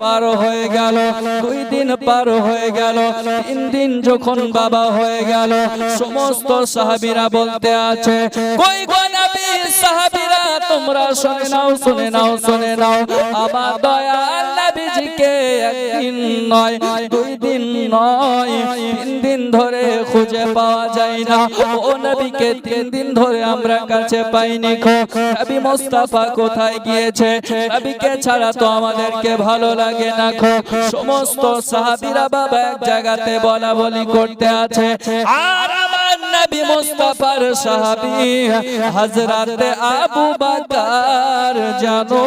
পার হয়ে গেল, দুই দিন পার হয়ে গেল, তিন দিন যখন বাবা হয়ে গেল, সমস্ত সাহাবিরা বলতে আছে, কই গো নবী, সাহাবীরা, তোমরা শুনে নাও শুনে নাও শুনে নাও, আমার দয়াল নবীজিকে একদিন নয়, দুই দিন নয়, তিন দিন ধরে খুঁজে পাওয়া যায় না। ও নবীকে তিন দিন ধরে আমরা কাছে পাইনি খো। নবী মোস্তাফা কোথায় গিয়েছে? নবীকে ছাড়া তো আমাদেরকে ভালো লাগে না খো। সমস্ত সাহাবীরা বাবা এক জায়গাতে বলা বলি করতে আছে। আর আমার নবী মুস্তাফার সাহাবী হযরতে আবু বকর জানো।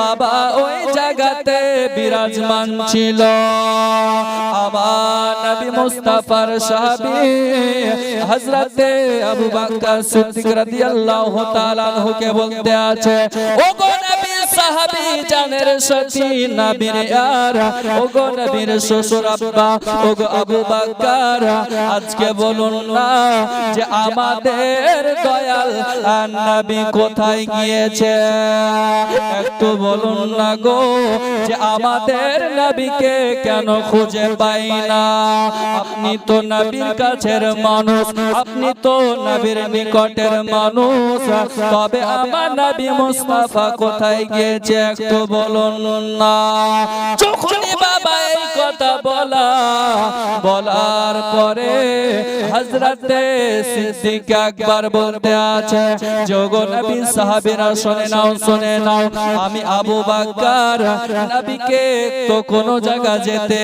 বাবা ওই জায়গাতে বিরাজমান ছিল। আমার নবী মুস্তাফার সাহাবী হযরতে আবু বকর সিদ্দিক রাদিয়াল্লাহু তাআলা আনহুকে বলতে আছে ও গো সাহাবী জানের সতী নবীর ইয়ার ও গো নবীর শ্বশুর আব্বা ও গো আবু বকর আজকে বলুন না যে আমাদের দয়াল নবী কোথায় গিয়েছে? একটু বলুন না গো যে আমাদের নবীকে কেন খুঁজে পাই না? আপনি তো নবীর কাছের মানুষ, আপনি তো নবীর নিকটের মানুষ। তবে আমার নবী মুস্তাফা কোথায় গিয়েছে একটু বলুন না। যখনই বাবা এই কথা বলা, বলার পরে হযরতে সিদ্দিক আকবর বলতে আছে যোগ নবী, সাহাবীরা শুনে নাও শুনে নাও, আমি আবু বকর নবীকে তো কোন জায়গা যেতে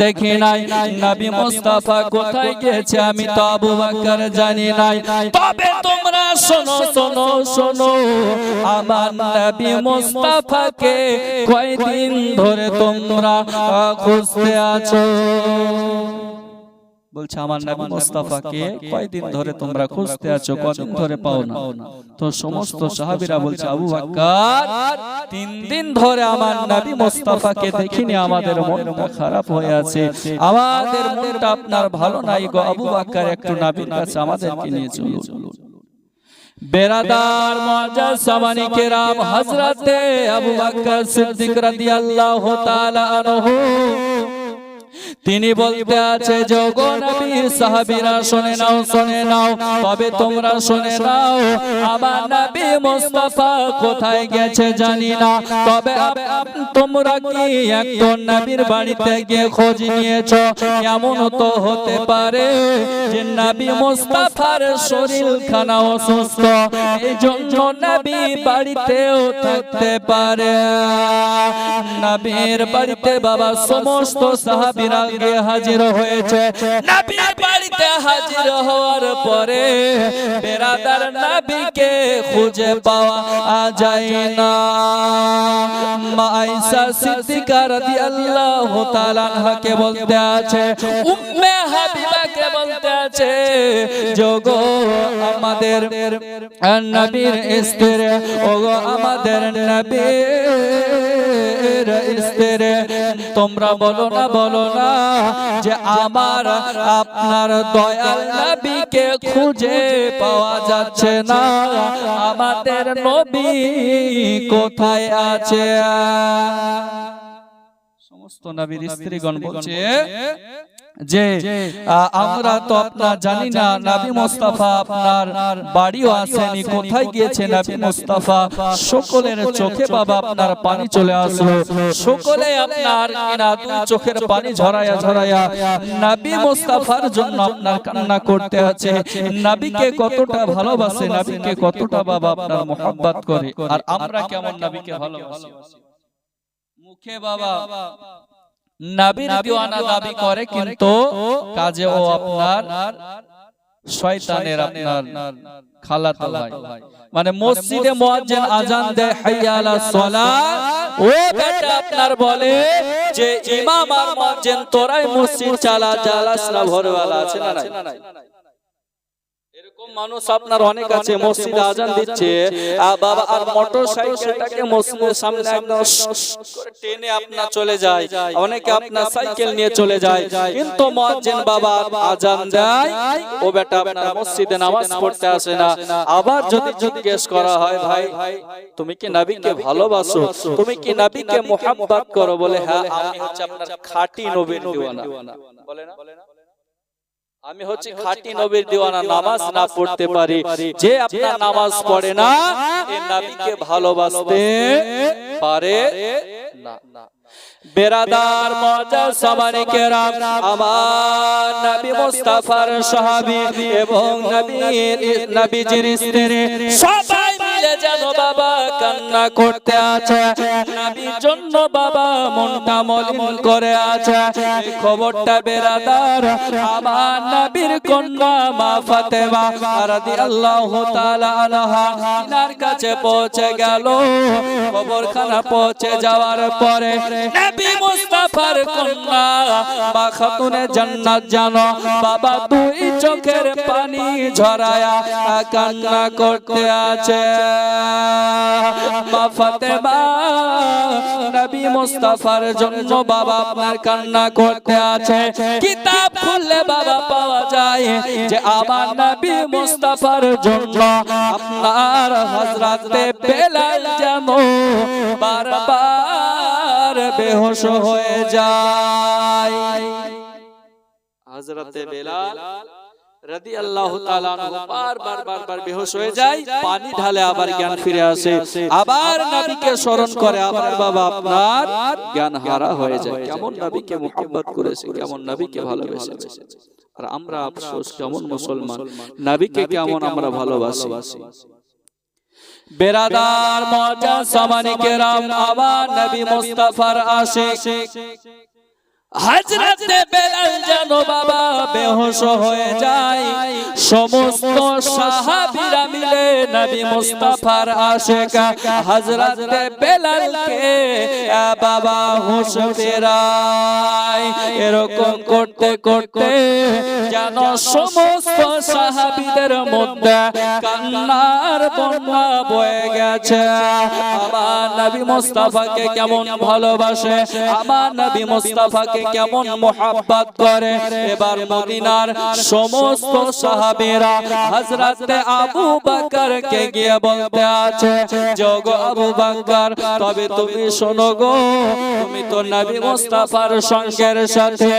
দেখি নাই। নবী মুস্তাফা কোথায় গেছে আমি তো আবু বকর জানি নাই। তবে তোমরা শোনো শোনো শোনো, আমার নবী মুস্তাফাকে কয়দিন ধরে তোমরা খুঁজতে আছো? বলছে, আমার নবী মুস্তাফাকে কয়দিন ধরে তোমরা খুঁজতে আছো? কদিন ধরে পাও না? তো সমস্ত সাহাবীরা বলছে, আবু বকর তিন দিন ধরে আমার নবী মুস্তাফাকে দেখিনি, আমাদের মনটা খারাপ হয়ে আছে। আমাদের মনটা আপনার ভালো নাই গো, আবু বকর একটু নবীর কাছে আমাদেরকে নিয়ে চলুন। বেরাদার মুআজ্জাজ সামানি কেরাম হযরতে আবু বকর সিদ্দিক রাদিয়াল্লাহু তাআলা আনহু তিনি বলতে আছে যোগ নবী সাহাবীরা শুনে নাও শুনে নাও তবে তোমরা শুনে নাও আমার নবী মুস্তাফা কোথায় গেছে জানি না তবে তোমরা কি একজন নবীর বাড়িতে গিয়ে খোঁজ নিয়েছো? এমন তো হতে পারে যে নবী মুস্তাফার শরীর খানা অসুস্থ এই জন্য নবী বাড়িতেও থাকতে পারে। নবীর বাড়িতে বাবা সমস্ত সাহাবীরা গিয়ে হাজির হয়েছে। নবীর বাড়িতে হাজির হওয়ার পরে বেরাদার নবীকে খুঁজে পাওয়া যায় না। মা আয়েশা সিদ্দিকা রাদিয়াল্লাহু তাআলা আনহাকে বলতে আছে, উম্মে হাবিবাকে বলতে আছে যোগো আমাদের নবীর স্ত্রী, ওগো আমাদের নবীর স্ত্রী, তোমরা বলো না বলো না যে আমার আপনার দয়াল নবীকে খুঁজে পাওয়া যাচ্ছে না। আমাদের নবী কোথায় আছে? সমস্ত নবীর স্ত্রীগণ বলছে যে আমরা তো আপনার জানি না, নবী মোস্তাফা আপনার বাড়িও আসেনি, কোথায় গিয়েছে নবী মোস্তাফা? সকলের চোখে বাবা আপনার পানি চলে আসলো। সকলে আপনার চোখের পানি ঝরায়া ঝরায়া নবী মোস্তাফার জন্য আপনার কান্না করতে আছে। নাবিকে কতটা ভালোবাসে, নবীকে কতটা বাবা আপনার মোহাব্বত করে। আর আমরা কেমন নবীকে ভালোবাসি? মুখে বাবা নাবির দিওয়ানা দাবি করে কিন্তু কাজে ও আপনার শয়তানের আপনার খালাতো ভাই। মানে মসজিদে মুয়াজ্জিন আজান দেয় হাইয়া আলা সালাত ও বেটা আপনার বলে যে ইমাম আর মুয়াজ্জিন তোরাই মসজিদ চালা চালাস না ভোরবেলা আছে না নাই? এরকম মানুষ আপনার অনেক আছে মসজিদে আজান দিচ্ছে। বাবা আর মোটর সাইকেলটাকে মসজিদের সামনে একদম টেনে আপনার চলে যায়। অনেকে আপনার সাইকেল নিয়ে চলে যায়। কিন্তু মুয়াজ্জিন বাবা আজান দেয়। ও বেটা আপনার মসজিদে নামাজ পড়তে আসে না। আবার যদি জিজ্ঞেস করা হয় ভাই তুমি কি নবীকে ভালোবাসো? তুমি কি নবীকে মোহাব্বত করো বলে হ্যাঁ আমি হচ্ছে আপনার খাঁটি নবীর দিওয়ানা। বলে না? আমি হচ্ছে খাঁটি নবীর দিওয়ানা নামাজ না পড়তে পারি। যে আপনার নামাজ পড়ে না এ নবীকে ভালোবাসতে পারে না। বেরাদার মজা সামানি কেরাম, আমার নবী মুস্তাফার সাহাবী এবং নবীর নবীজির স্ত্রী সবাই মিলে যেন বাবা কান্না করতে আছে, নবীর জন্য বাবা মনটা মলিন করে আছে। খবরটা বেরাদার, আমার নবীর কন্যা মা ফাতেমা রাদিয়াল্লাহু তাআলা আনহা ইনার কাছে পৌঁছে গেল। খবরখানা পৌঁছে যাওয়ার পরে নবী মুস্তাফার কন্যা মা খাতুনে জান্নাত জানো, বাবা দুই চোখের পানি ঝরায়া কান্না করতে আছে। মা ফাতেমা, নবী মুস্তাফার জন্য বাবা আপনার কান্না করতে আছে। কিতাব খুললে বাবা পাওয়া যায় যে আমার নবী মুস্তাফার জন্য আপনার হযরতে বেলাল যেন বারবার বেহুশ হয়ে যায়। হযরতে বেলাল পানি ঢালে আবার জ্ঞান ফিরে আসে। আবার স্মরণ করে, আবার বাবা আপনার জ্ঞান হারা হয়ে যায়। কেমন করেছে, কেমন আর আমরা আফসোস, কেমন মুসলমান কেমন আমরা ভালোবাসি। বেরাদার মজা সামানি কেরাম আবার নবী মুস্তাফার আশিক। হাজরাতে বেলাল বাবা বেহোশ হয়ে যায়, সমস্ত সাহাবীরা মিলে নবী মুস্তাফার আশিক হাজরাতে বাবা হুঁশ ফেরায় এরকম করতে করতে যেন সমস্ত সাহাবীদের মধ্যে কান্নার বন্যা বয়ে গেছে। আমার নবী মুস্তাফাকে কেমন ভালোবাসে, আমার নবী মুস্তাফাকে কেমন মোহাব্বত করে? এবার মদিনার সমস্ত সাহাবীরা হযরতে আবু বকরকে গিয়ে বলতে আছে যোগ আবু বকর তবে তুমি শোনো গো তুমি তো নবী মুস্তাফার সঙ্গের সাথে।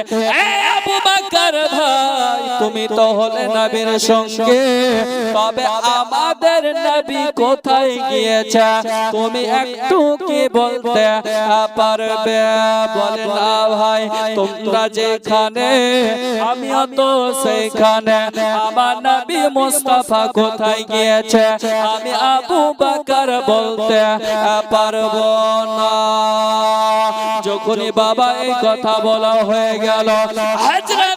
আবু বকর ভাই তুমি তো হলে নবীর সঙ্গে। তবে আমাদের নবী কোথায় গিয়েছে? তুমি একটু কি বলতে পারবে? বলে না ভাই তোমরা যেখানে আমি তো সেখানে। আমার নবী মুস্তাফা কোথায় গিয়েছে? আমি আবু বাকার বলতে পারব না। যখনই বাবা এই কথা বলা হয়ে গেল হযরতে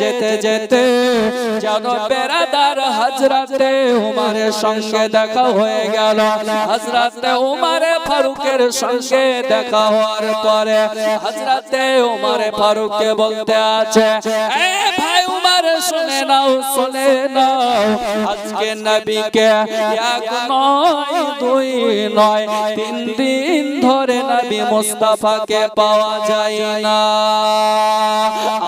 যেতে যেতে যেন বেড়াদার হজরতে উমারের সঙ্গে দেখা হয়ে গেল। হজরতে উমারে ফারুকের সঙ্গে দেখা হওয়ার পরে হজরতে উমারে ফারুককে বলতে আছে ভাই উমার নাও নাও, আজকে নবীকে এক নয়, দুই নয়, তিন দিন ধরে নবী মুস্তাফাকে পাওয়া যায় না।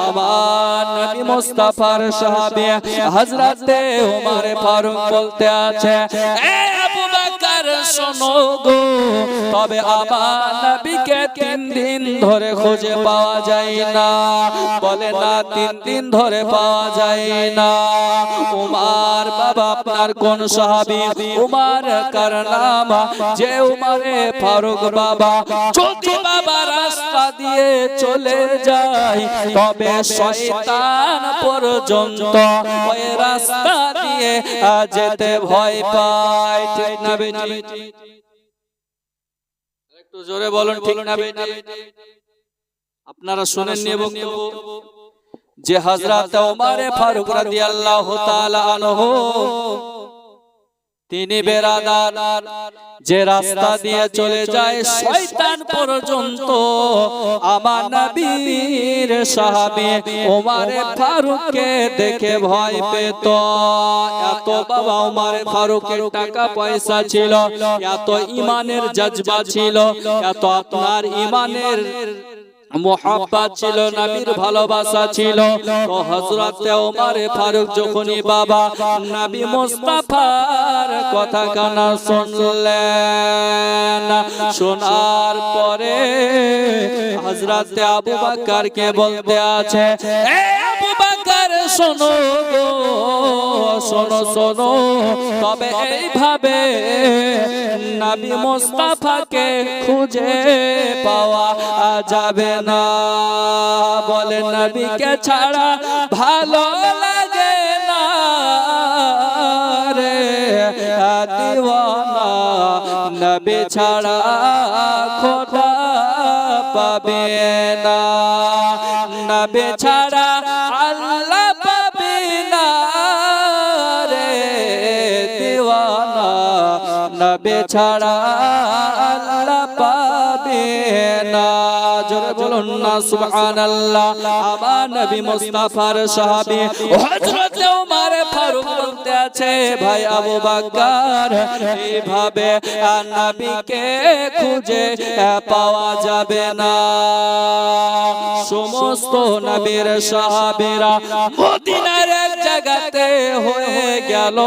আমার নবী মুস্তাফার সাহাবী হযরতে ওমর ফারুক বলতে আছে এ বকর শোনো গো। তবে আমার নবীকে তিন দিন ধরে খুঁজে পাওয়া যায় না। বলে, না, তিন দিন ধরে পাওয়া যায় না। উমার বাবা আপনার কোন সাহাবী? উমার কার নাম যে উমারে ফারুক বাবা বাবা রাস্তা দিয়ে চলে যায়, তবে শয়তান পর্যন্ত ওই রাস্তা দিয়ে যেতে ভয় পায়। ঠিক না একটু জোরে বলুন ঠিক না বেটি আপনারা শুনেননি বক্তব্য যে হযরত ওমর ফারুক রাদিয়াল্লাহু তাআলা আনহু তিনি বেরাদার, যে রাস্তা দিয়ে চলে যায় শয়তান পর্যন্ত। আমার নবীর সাহাবী ওমর ফারুককে দেখে ভয় পেত। এত বাবা ওমর ফারুকের টাকা পয়সা ছিল, এত ইমানের জজবা ছিল, এত আপনার ইমানের মোহাব্বত ছিল নবীর ভালোবাসা ছিল। তো হযরত ওমর ফারুক যখনই বাবা নবী মুস্তাফার কথা কানা শুনলেন। শোনার পরে হযরত আবু বকর কে বলতে আছে এ আবু বকর শোনো গো শোনো শোনো। তবে এইভাবে নাবি মুস্তাফাকে খুঁজে পাওয়া যাবে না। বলে নবীকে ছাড়া ভালো লাগে না রে। দিওয়ানা, নবী ছাড়া খোদা পাবে না। নবী ছাড়া নবী ছাড়া আল্লাহ পাবে না। জোরে বলুন না, সুবহানাল্লাহ। আমার নবী মুস্তাফার সাহাবী হযরত ওমর ফারুক বলতে আছে ভাই আবু বকর এইভাবে নবীকে খুঁজে পাওয়া যাবে না। সমস্ত নবীর সাহাবীরা মদিনার এক জায়গাতে হয়ে গেল।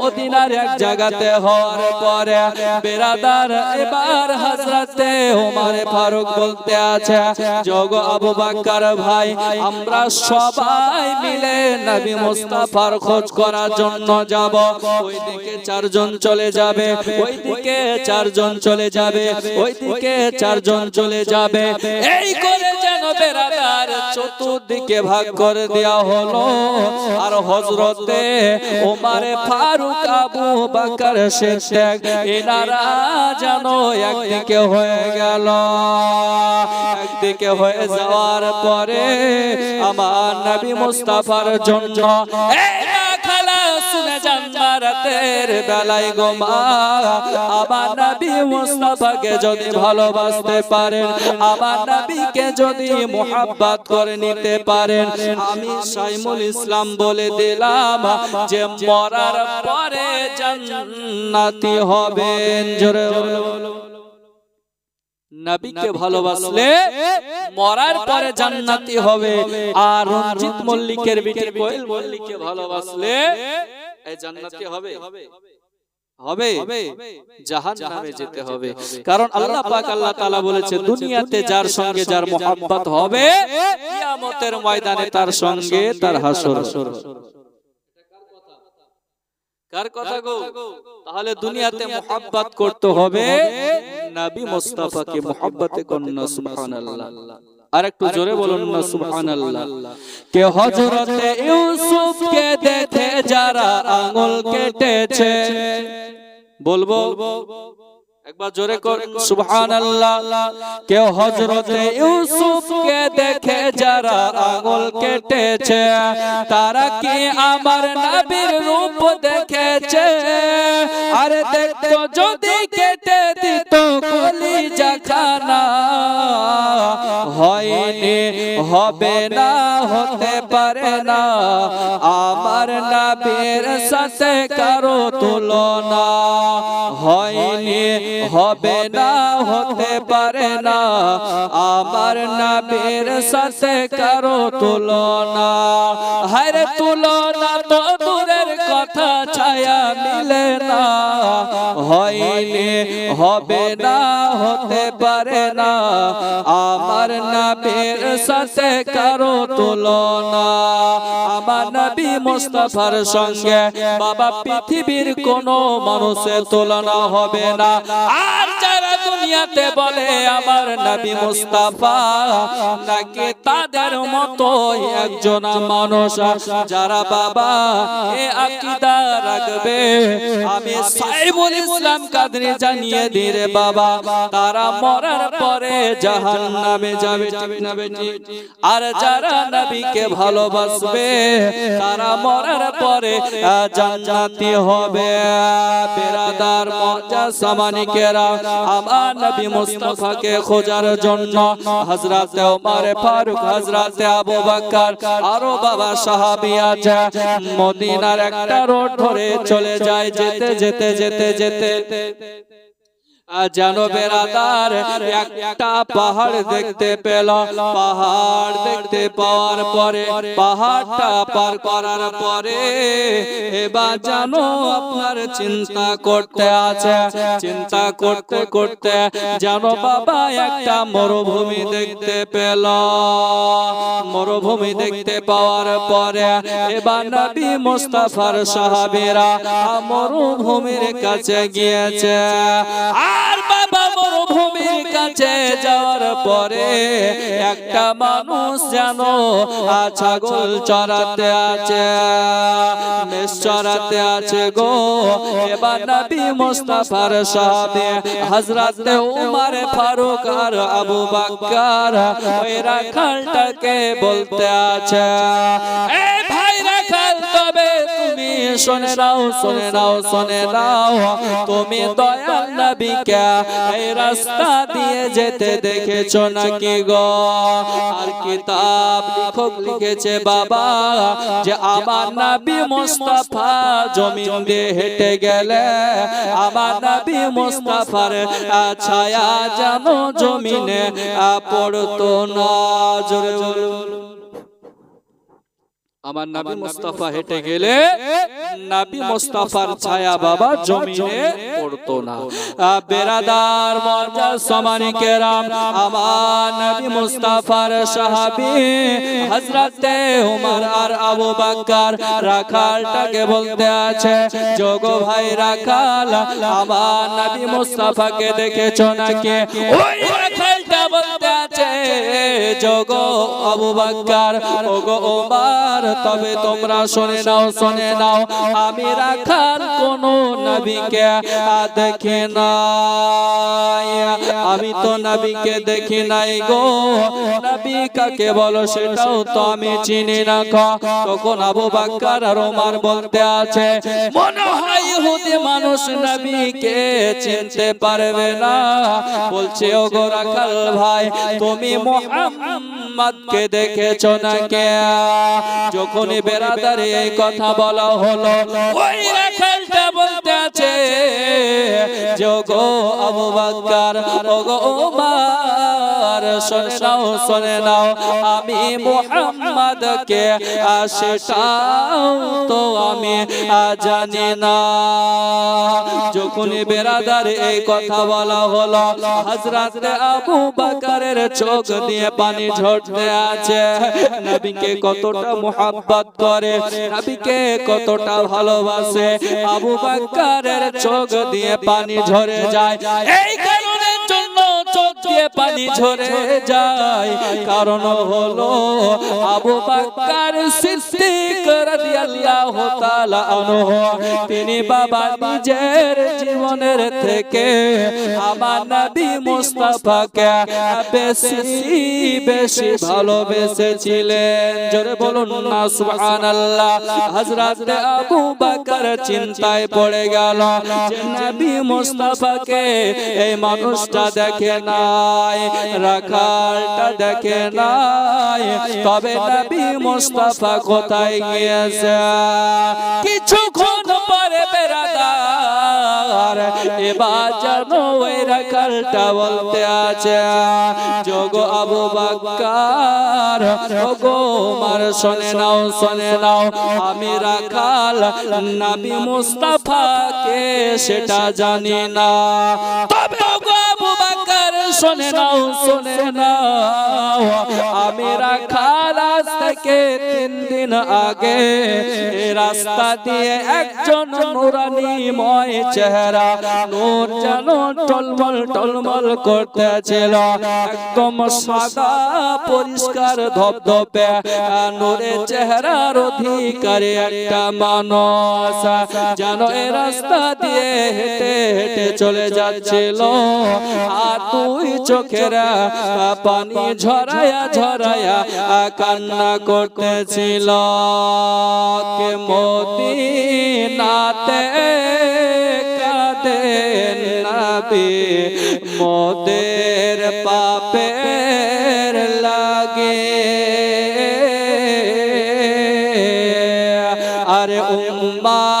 মদিনার এক জায়গাতে হওয়ার পরে বেরাদার এবার হযরতে ওমর ফারুক বলতে আছে যোগ আবু বকর ভাই, আমরা সবাই মিলে নবী মুস্তাফার খোঁজ করার জন্য যাব, ওইদিকে চারজন চলে যাবে, ওইদিকে চারজন চলে যাবে, ওইদিকে চারজন চলে যাবে। এই করে যেন বেরাদার চতুর্দিকে ভাগ করে দেওয়া হলো। আর হজরতে ওমারে ফারুক আবু বকর সিদ্দিক এনারা যেন একদিকে হয়ে গেল। একদিকে হয়ে যাওয়ার পরে আমার নবী মুস্তাফার জন্য শুনে যান রাতের বেলায় গো আমার নবী মুস্তাফাকে যদি ভালোবাসতে পারেন, আমার নবীকে যদি মোহাব্বত করে নিতে পারেন, আমি সাইমুল ইসলাম বলে দিলাম যে মরার পরে জান্নাতি হবেন জোরে। নবীকে ভালোবাসলে মরার পরে জান্নাতি হবে। আর রঞ্জিত মল্লিকের বিটি কোয়েল মল্লিককে ভালোবাসলে এই জান্নাতি হবে। হবে। জাহান নামে যেতে হবে। কারণ আল্লাহ পাক আল্লাহ তাআলা বলেছে দুনিয়াতে যার সঙ্গে যার মোহাব্বত হবে কিয়ামতের ময়দানে তার সঙ্গে তার হাসর। কার কথা গো? তাহলে দুনিয়াতে মোহাব্বত করতে হবে নবী মুস্তাফাকে মোহাব্বতে সুবহানাল্লাহ। আর একটু জোরে বলুন না সুবহানাল্লাহ। কে হযরতে ইউসুফ কে দেখে যারা আঙ্গুল কেটেছে? বলব। একবার জোরে কর সুবহানাল্লাহ। কে হযরতে ইউসুফ কে দেখে যারা আঙ্গুল কেটেছে তারা কি আমার নবীর রূপ দেখেছে? আরে দেখতো যদি কেটে দিত কলিজা খানা। হয়নি হবে না, হতে পারে না। আমার নবীর সাথে কারও তুলনা। হয়নি হবে না, হতে পারে না। আমার নবীর সাথে কারও তুলনা। হরে তুলনা তো দূরের কথা ছায়া মিলে না। হয়নি, হবে না, হতে পারে না। আমার নবীর সাথে কারও তুলনা। আমার নবী মুস্তাফার সঙ্গে বাবা পৃথিবীর কোনো মানুষের তুলনা হবে না। আর যারা দুনিয়াতে বলে আমার নবী নাকি তাদের মতো একজন মানুষ? যারা বাবা, এ রাখবে। আমি সাইবুল ইসলাম জানিয়ে বাবা, তারা মরার পরে জাহান্নামে যাবে, আর যারা নবীকে ভালোবাসবে, তারা মরার পরে জান্নাতি হবে। মজা সামানিকেরা আমার নবী মুস্তাফাকে খোঁজার জন্য হযরতে ওমর, ফারুক, হযরতে আবু বকর, আরও বাবা সাহাবী আছে। মদিনার একটা রোড ধরে চলে যায় যেতে যেতে যেতে যেতে জানো বেরাদার একটা পাহাড় দেখতে পেল। পাহাড় দেখতে পাওয়ার পরে পাহাড়টা পার করার পরে এবার জানো আপনার চিন্তা করতে আছে। চিন্তা করতে করতে জানো বাবা একটা মরুভূমি দেখতে পেল। মরুভূমি দেখতে পাওয়ার পরে এবার নবী মুস্তাফার সাহাবীরা মরুভূমির কাছে গিয়েছে। আর বাবা মরুভূমির কাছে যাওয়ার পরে একটা মানুষ যেন ছাগল চড়াতে আছে চড়াতে আছে গো। এবার নবী মুস্তাফার সাহাবে হযরতে উমর ফারুক আর আবু বাক্কার ওই রাখালটাকে বলতে আছে এই ভাই রাখাল তবে তুমি শুনে নাও শুনে নাও শুনে নাও। তুমি দয়াল নবীকে এই রাস্তা দিয়ে যেতে দেখেছ নাকি গো? আর কিতাব লেখক লিখেছে, বাবা, যে আমার নবী মুস্তাফা জমিন দিয়ে হেঁটে গেলে আমার নবী মুস্তাফার ছায়া যেন জমিনে পড়তো না। জোরে আমার নবী মুস্তাফা হেঁটে গেলে নবী মুস্তাফার ছায়া বাবা জমিনে পড়তো না। বেরাদার মর্যাদা সমানি কেরাম আমার নবী মুস্তাফার সাহাবী হযরতে ওমর আর আবু বকর রাখালটাকে বলতে আছে যোগো ভাই রাখাল আমার নবী মুস্তাফাকে দেখেছ নাকি? ওই রাখালটা বলতে আছে যোগো আবু ওগো ওমর, তবে তোমরা শুনে নাও শুনে নাও, আমি রাখাল কোন নবীকে দেখি নাই। আমি তো নবীকে দেখি নাই গো। নবী কাকে বলো সেটাও তো আমি চিনি না। তখন আবু বাক্কার আর ওমর বলতে আছে, মনে হয় ইহুদি মানুষ নবীকে চিনতে পারবে না। বলছে ও গো রাখাল ভাই, তুমি মোহাম্মদকে দেখেছ না কে যখনই বেরাদারে এই কথা বলা হলো ওই রাখালটা বলতে আছে যোগো আবু বাক্কার ওগো ওমর শুনে নাও শুনে নাও, আমি মোহাম্মদকে সেটাও তো আমি জানি না। যখনই বেরাদার এই কথা বলা হলো, হযরত আবু বকরের চোখ দিয়ে পানি ঝরতে আছে। নবীকে কতটা মোহাব্বত করে, নবীকে কতটা ভালোবাসে। আবু বকরের চোখ দিয়ে পানি ঝরে যায়। এই জন্য চোখ দিয়ে পানি ঝরে যায়। কারণ হলো আবু বকর সিদ্দিক তিনি বাবা নিজের জীবনের থেকে আমার নবী মুস্তাফাকে বেশি বেশি ভালোবেসেছিলেন। জোরে বলুন না, সুবহানাল্লাহ। হযরত আবু বকর চিন্তায় পড়ে গেল নবী মুস্তাফাকে এই মানুষটা দেখে নাই, রাখালটা দেখে নাই। তবে নবী মুস্তাফা কোথায় গিয়েছে? কিছুক্ষণ পরে বলতে আছে যোগ আবু বাক্কার, ওগো মার শোনে নাও শোনে নাও, আমি রাখাল, নবী মুস্তাফাকে সেটা জানি না। তবে শোনে নাও শোনে নাও। আমি রাখা রাজ থেকে তিন দিন আগে রাস্তা দিয়ে একজন নুরানিময় চেহারা নূর যেন টলমল টলমল করতেছিল। একদম সাদা, পরিষ্কার ধবধবে নূরে চেহারার অধিকারী একটা মানুষ যেন এই রাস্তা দিয়ে হেঁটে হেঁটে চলে যাচ্ছিল। আর তুই চোখের পানি ঝরায়া ঝরায়া কান্না করতেছিল। কে মোদি নাতে কাঁদেন নাবি, মোদের পাপের লাগে। আরে উম্মা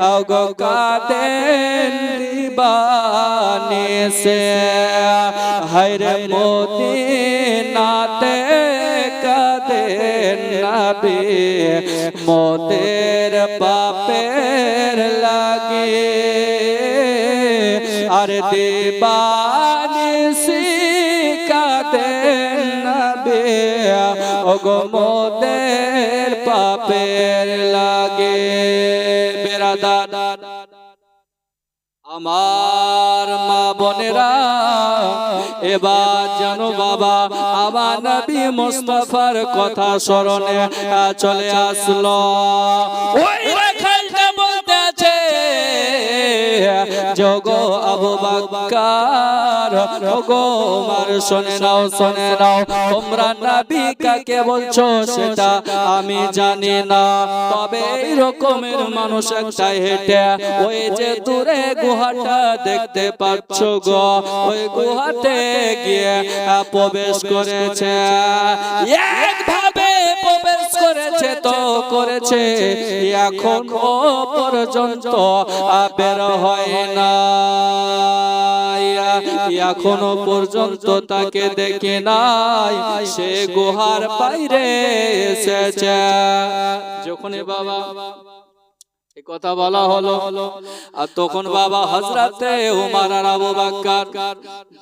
আগো কাদেন দিবানে সে। হরে মোদি নাতে কাদেন নবী। মোদের পাপের লাগে। আর দিবানে শিকাদেন নবী। ওগো মোদের পাপের আমার মা বোনেরা এবার জানো বাবা আমার নবী মুস্তাফার কথা স্মরণে চলে আসলো। ওই যোগো আবু বাক্কার। ওগো নাও, শুনে নাও, তোমরা নবী কাকে বলছো সেটা আমি জানি না। তবে এই রকমের মানুষ একটা হেঁটে ওই যে দূরে গুহাটা দেখতে পাচ্ছ গো। ওই গুহাতে গিয়ে প্রবেশ করেছে। একভাবে করেছে তো করেছে, এখন পর্যন্ত বের হয় না এখনও পর্যন্ত তাকে দেখে নাই, সে গুহার বাইরে এসেছে। যখনই বাবা কথা বলা হলো, আর তখন বাবা হজরতে উমার আর আবু বাক্কার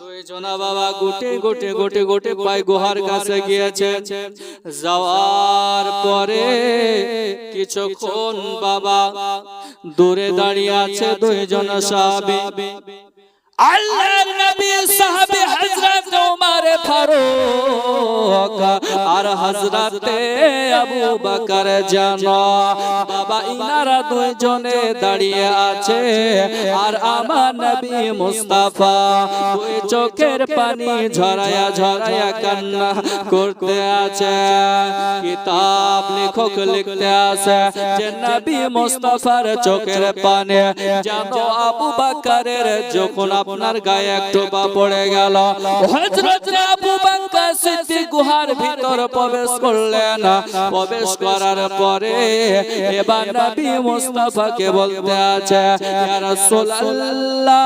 দুইজনা বাবা গুটে গুটে গুটে গুটে পায় গুহার কাছে গিয়েছে। যাওয়ার পরে কিছুক্ষণ বাবা দূরে দাঁড়িয়ে আছে দুইজন সাহাবী। আল্লাহর নবী সাহাবী হযরত ওমর ফারুক আর হযরতে আবু বকর জানো। বাবা, ইনারা দুইজনে দাঁড়িয়ে আছে। আর আমার নবী মুস্তাফা ওই চোখের পানি ঝরায়া ঝরায়া কান্না করতে আছে। কিতাব লেখক লিখতে আছে যে নবী মুস্তাফার চোখের পানি জানো আবু বকরের যখন আপনার গায়ে একটু টোপা পড়ে গেল। হযরত আবু বকর সিদ্দিক গুহার ভিতর প্রবেশ করলেন। প্রবেশ করার পরে এবার নবী মুস্তাফাকে বলতে আছে, ইয়া রাসূলুল্লাহ।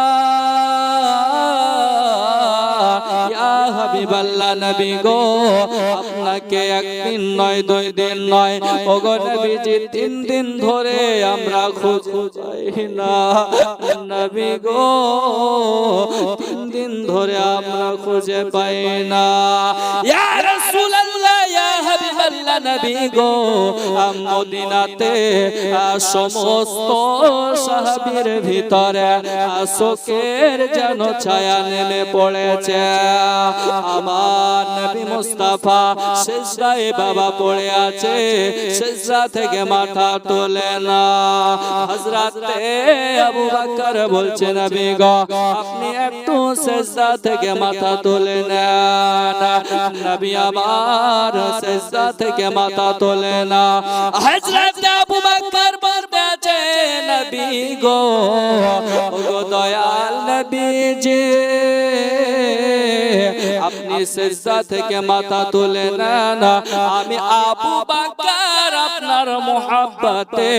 ইয়া হাবিবাল্লাহ নবী গো, আপনাকে একদিন নয়, দুই দিন নয়, ওগো নবীজি তিন দিন ধরে আমরা খুঁজে পাই না নবী গো, তিন দিন ধরে আমরা খুঁজে পাই না ইয়া রাসূলুল্লাহ হাবিবাল্লাহ নবী গো মদিনাতে সমস্ত সাহাবীর ভিতরে শোকের যেন ছায়া নেমে পড়েছে। আমার নবী মুস্তাফা শেষরায় বাবা পড়ে আছে শেষরা থেকে মাথা তোলে না। হযরতে আবু বকর বলছে, নবী গো, আপনি একটু শেষরা থেকে মাথা তোলে না নবী আমার শেষরা থেকে মাথা তোলে না। হযরতে আবু বকর বলতে আছে, নবী গো গো দয়াল নবীজি, আপনি সেজদা থেকে মাথা তুলে না। আমি আবু বাকার আপনার মোহাব্বতে,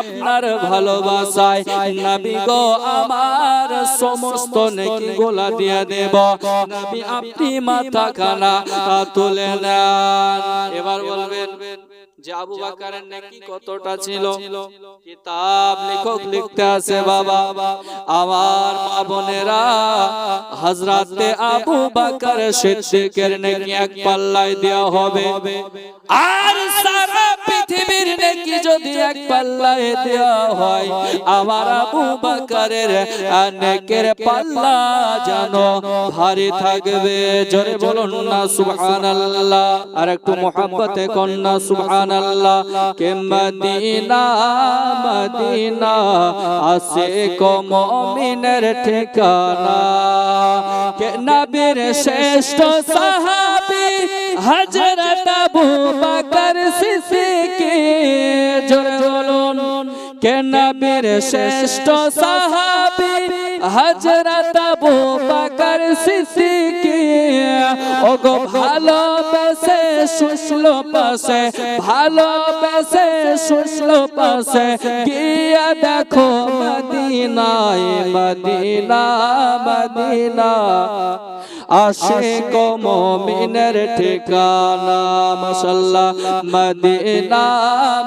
আপনার ভালোবাসায় নবী গো, আমার সমস্ত নেকি গোলা দিয়ে দেব। নবী, আপনি মাথা খানা তুলে নেন এবার বলবেন কতটা ছিল? কিতাব লেখক লিখতে আছে, বাবা। আমার বোনেরা হজরতে আবু বাকর সিদ্দিকের নাকি এক পাল্লায় দেওয়া হবে। আর সারা পৃথিবীর নাকি যদি এক পাল্লায় দেওয়া হয়, আমার আবু বাকারের নেকের পাল্লা জানো ভারী থাকবে। জোরে বলুন না, সুবহানাল্লাহ। আর একটু মোহাব্বতে কন্যা সুবহানাল্লাহ। কে মদিনা মদিনা, আসে কো মুমিনের ঠিকানা, কে নবীর শ্রেষ্ঠ সাহাবী, হযরত আবু বকর সিদ্দিক। জোরে বলুন, কে নবীর শ্রেষ্ঠ সাহাবী, হযরত আবু বকর সিদ্দিক? ওগো ভালোবেসে শুশল পাশে ভালোবেসে শুশল পাশে গিয়া দেখো মদিনায়, মদিনা মদিনা। আশিক মুমিনের ঠিকানা, মাশাল্লাহ। Medina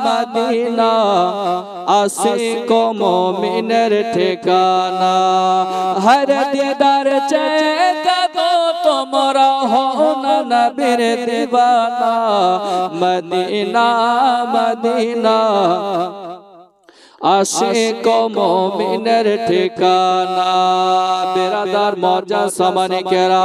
Medina. আশিক মুমিনের ঠিকানা। হর দিদার তোমরা হো না নবীর দিবানা। Medina Medina. আশিক মুমিনের ঠিকানা বেরাদার মর্যাদা সামানিকেরা